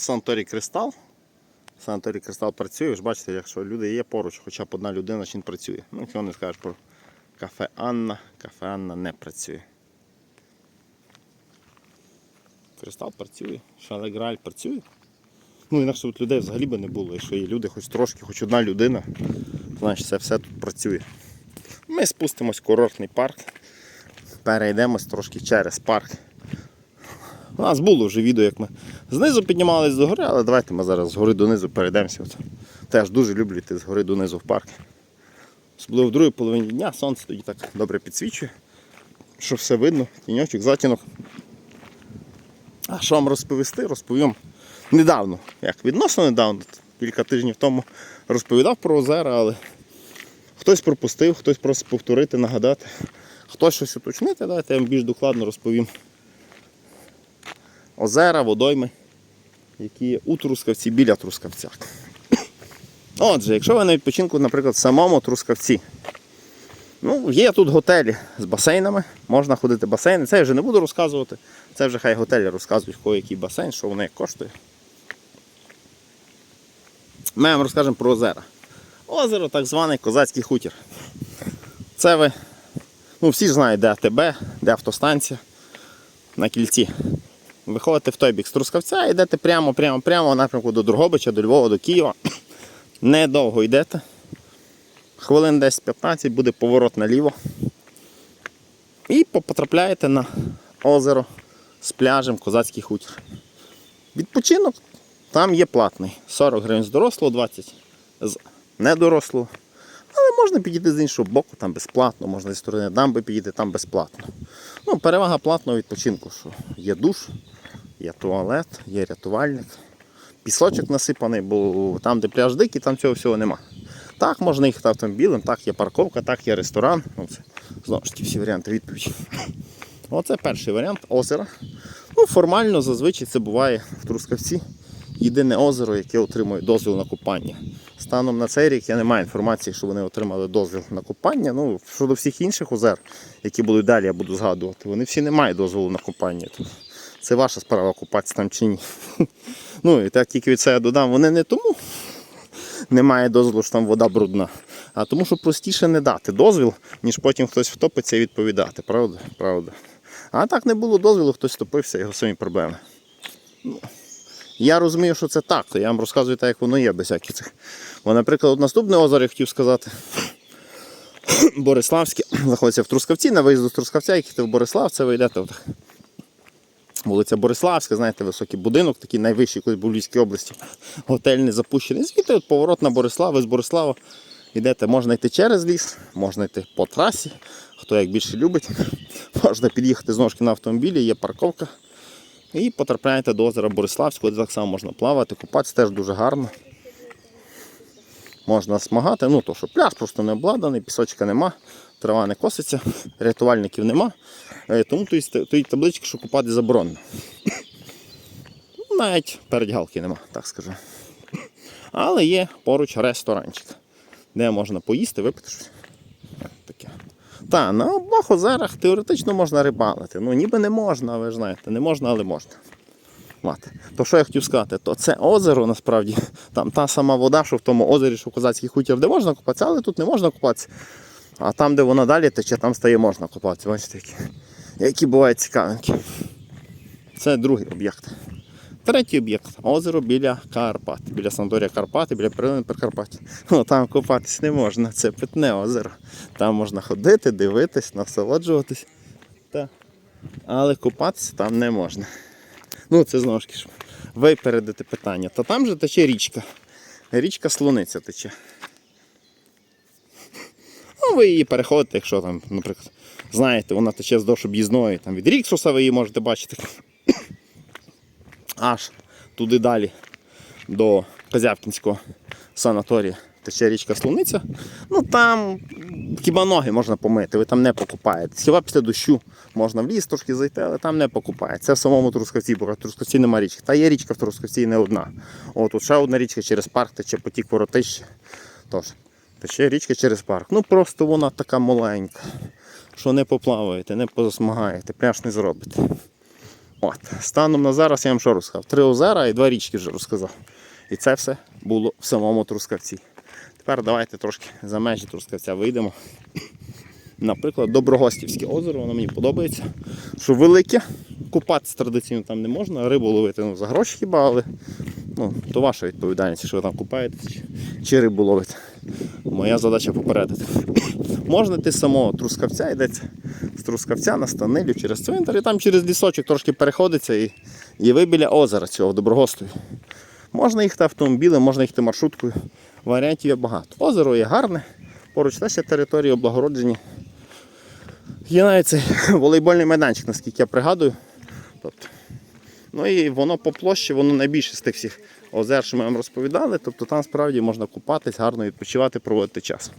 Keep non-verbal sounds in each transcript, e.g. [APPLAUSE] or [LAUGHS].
Санаторій Кристал. Санаторій Кристал працює, ви ж бачите, якщо люди є поруч, хоча б одна людина чи він працює. Ну, чого не скажеш про кафе Анна. Кафе Анна не працює. Кристал працює, Шалеграль працює. Ну, інакше тут людей взагалі би не було. Якщо є люди, хоч трошки, хоч одна людина, значить це все тут працює. Ми спустимось в курортний парк, перейдемось трошки через парк. У нас було вже відео, як ми знизу піднімались до гори, але давайте ми зараз з гори донизу перейдемося. Теж дуже люблю йти з гори донизу в парк. Особливо в другій половині дня сонце тоді так добре підсвічує, що все видно, тіньочок, затінок. А що вам розповісти, розповім недавно, як відносно недавно, кілька тижнів тому розповідав про озера, але хтось пропустив, хтось просить повторити, нагадати, хтось щось уточнити, давайте я вам більш докладно розповім. Озера, водойми, які є у Трускавці, біля Трускавця. [COUGHS] Отже, якщо ви на відпочинку, наприклад, в самому Трускавці, ну, є тут готелі з басейнами, можна ходити в басейни. Це я вже не буду розказувати. Це вже хай готелі розказують, в кого який басейн, що воно як коштує. Ми вам розкажемо про озера. Озеро так званий козацький хутір. Це ви, ну всі ж знають, де АТБ, де автостанція на кільці. Виходите в той бік з Трускавця, йдете прямо, прямо, прямо в напрямку до Другобича, до Львова, до Києва. [CLEARS THROAT] Недовго йдете. Хвилин 10-15 буде поворот наліво. І потрапляєте на озеро з пляжем Козацький хутір. Відпочинок там є платний. 40 гривень з дорослого, 20 з недорослого. Але можна підійти з іншого боку, там безплатно, можна зі сторони дамби підійти, там безплатно. Ну, перевага платного відпочинку, що є душ, є туалет, є рятувальник. Пісочок насипаний, бо там, де пляж дикий, там цього всього нема. Так, можна їхати автомобілем, так є парковка, так є ресторан. Оце, знову ж таки, всі варіанти відповіді. Оце перший варіант озера. Ну, формально зазвичай це буває в Трускавці. Єдине озеро, яке отримує дозвіл на купання. Станом на цей рік я не маю інформації, що вони отримали дозвіл на купання. Ну, щодо всіх інших озер, які будуть далі, я буду згадувати, вони всі не мають дозволу на купання. Це ваша справа купатися там чи ні. [LAUGHS] Ну і так тільки від себе додам, вони не тому немає дозволу, що там вода брудна, а тому, що простіше не дати дозвіл, ніж потім хтось втопиться і відповідати. Правда? Правда. А так не було дозволу, хтось втопився, його самі проблеми. Ну, Я розумію, що це так, то я вам розказую так, як воно є, без всяких цих. Бо, наприклад, наступне озеро я хотів сказати. [COUGHS] Бориславське [COUGHS] знаходиться в Трускавці, на виїзду з Трускавця, як йдете в Борислав, це ви йдете отак. Вулиця Бориславська, знаєте, високий будинок, такий найвищий колись в Львівській області. [COUGHS] Готель не запущений. Звідти от поворот на Борислав, з Борислава йдете, можна йти через ліс, можна йти по трасі, хто як більше любить. Можна під'їхати знову ж на автомобілі, є парковка. І потрапляєте до озера Бориславського, де так само можна плавати, купатися теж дуже гарно. Можна смагати, ну то що пляж просто не обладнаний, пісочка нема, трава не коситься, рятувальників нема. Е, Тому тут стоїть табличка, що купати заборонено. Навіть передягалки нема, так скажу. Але є поруч ресторанчик, де можна поїсти, випити щось. Та, на обох озерах теоретично можна рибалити. Ну ніби не можна, ви знаєте, не можна, але можна. От. То що я хотів сказати, то це озеро насправді, там та сама вода, що в тому озері, що в козацький хутір, де можна купатися, але тут не можна купатися. А там, де вона далі тече, там стає можна купатися. Бачите, які, які бувають цікавинки. Це другий об'єкт. Третій об'єкт озеро біля Карпат, біля Санаторія Карпати, біля природних Прикарпаття. [LAUGHS] Ну, там купатись не можна, це питне озеро. Там можна ходити, дивитись, насолоджуватись. Але купатися там не можна. Ну, це знову ж таки, випередити питання. Та там же тече річка. Річка Слониця тече. Ну, ви її переходите, якщо там, наприклад, знаєте, вона тече здовж об'їзної, там від Ріксуса ви її можете бачити. Аж туди далі до Козявкінського санаторія тече річка Слониця. Ну там хіба ноги можна помити, ви там не покупаєтесь. Хіба після дощу можна в ліс трошки зайти, але там не покупається. Це в самому Трускавці, бо в Трускавці нема річки. Та є річка в Трускавці не одна. О, тут ще одна річка через парк тече потік воротище. Тож, тече річка через парк. Ну просто вона така маленька, що не поплаваєте, не позасмагаєте, пляж не зробите. От, станом на зараз я вам що розказав? Три озера і два річки вже розказав. І це все було в самому Трускавці. Тепер давайте трошки за межі Трускавця вийдемо. Наприклад, Доброгостівське озеро, воно мені подобається. Що велике, купатися традиційно там не можна, рибу ловити ну, за гроші хіба, але ну, то ваша відповідальність, що ви там купаєтесь чи, чи рибу ловите. Моя задача попередити. Можна йти з самого Трускавця, йдеться Трускавця на Станилю через цвинтар, і там через лісочок трошки переходиться і, і ви біля озера цього в Доброгостові. Можна їхати автомобілем, можна їхати маршруткою. Варіантів є багато. Озеро є гарне, поруч теж є території облагороджені. Є навіть цей [LAUGHS] волейбольний майданчик, наскільки я пригадую. Тобто, ну і воно по площі, воно найбільше з тих всіх озер, що ми вам розповідали. Тобто там справді можна купатись, гарно відпочивати, проводити час.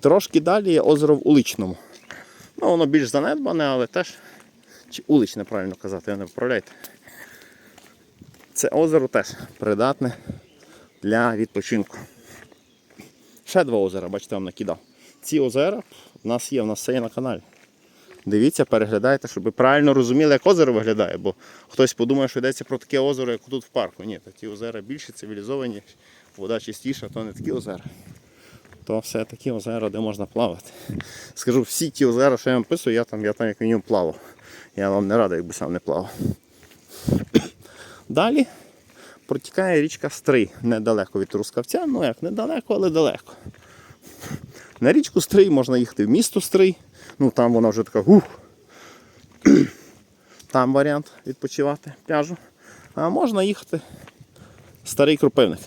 Трошки далі є озеро в Уличному. Ну, воно більш занедбане, але теж. Чи уличне, правильно казати, ви не вправляйте. Це озеро теж придатне для відпочинку. Ще два озера, бачите, вам накидав. Ці озера в нас є, в нас все є на каналі. Дивіться, переглядайте, щоб ви правильно розуміли, як озеро виглядає, бо хтось подумає, що йдеться про таке озеро, як тут в парку. Ні, ті озера більше цивілізовані, вода чистіша, то не такі озера. То все такі озера, де можна плавати. [LAUGHS] Скажу, всі ті озера, що я вам писую, я там, я там як мінімум плавав. Я вам не радий, якби сам не плавав. [CLEARS THROAT] Далі протікає річка Стрий недалеко від Трускавця, ну як недалеко, але далеко. На річку Стрий можна їхати в місто Стрий. Ну там вона вже така гух. [CLEARS THROAT] Там варіант відпочивати пляжу. А можна їхати в старий кропивник.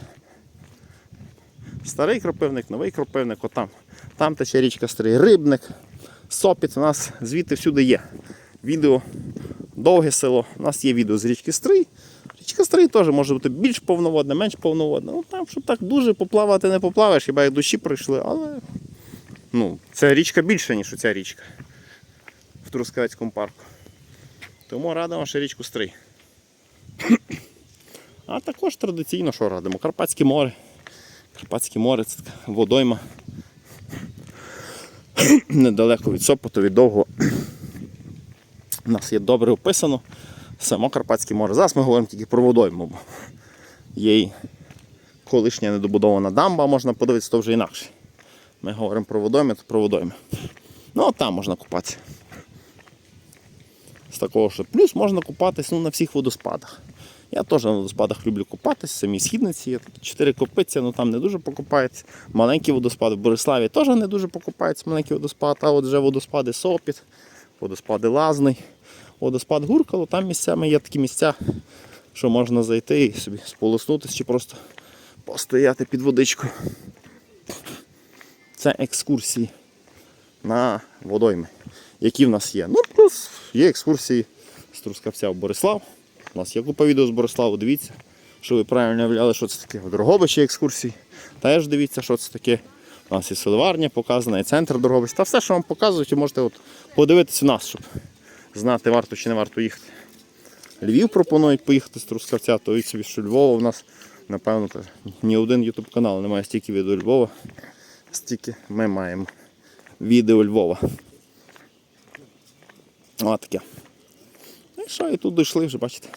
Старий кропивник, новий кропивник, отам. Там тече річка Стрий, рибник, сопіт. У нас звідти всюди є. Відео довге село. У нас є відео з річки Стрий. Річка Стрий теж може бути більш повноводна, менш повноводна. Ну там, щоб так дуже поплавати не поплаваєш, хіба як душі пройшли, але ну, ця річка більша, ніж ця річка в Трускавецькому парку. Тому радимо ще річку Стрий. [CLEARS THROAT] А також традиційно що радимо? Карпатське море. Карпатське море це така водойма. [COUGHS] Недалеко від Сопоту, від Довгого. У нас є добре описано само Карпатське море. Зараз ми говоримо тільки про водойму. Бо є і колишня недобудована дамба, можна подивитися, то вже інакше. Ми говоримо про водойми, то про водойми. Ну, от там можна купатися. З такого, що плюс можна купатись ну, на всіх водоспадах. Я теж на водоспадах люблю купатись, самі східниці є такі чотири копиці, ну там не дуже покупається. Маленькі водоспади в Бориславі теж не дуже покупаються маленькі водоспад, а от вже водоспади Сопіт, водоспади Лазний, водоспад Гуркало, там місцями є такі місця, що можна зайти і собі сполоснутися чи просто постояти під водичкою. Це екскурсії на водойми, які в нас є. Ну, плюс є екскурсії з Трускавця в Борислав. У нас є купа відео з Бориславу, дивіться, що ви правильно уявляли, що це таке. В Дрогобичі екскурсії. Теж дивіться, що це таке. У нас і селеварня показана, і центр Дрогобич. Та все, що вам показують, можете от подивитися нас, щоб знати, варто чи не варто їхати. Львів пропонують поїхати з Трускавця, то і собі, що Львова у нас, напевно, ні один ютуб канал немає стільки відео Львова, стільки ми маємо відео Львова. О, таке. Ну і що, і тут дійшли вже, бачите.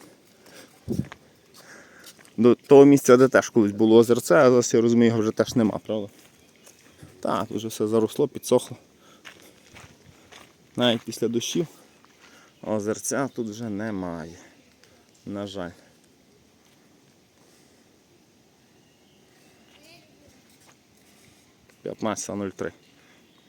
До того місця, де теж колись було озерце, а зараз я розумію, його вже теж нема, правда? Так, вже все заросло, підсохло. Навіть після дощів озерця тут вже немає. На жаль. Три.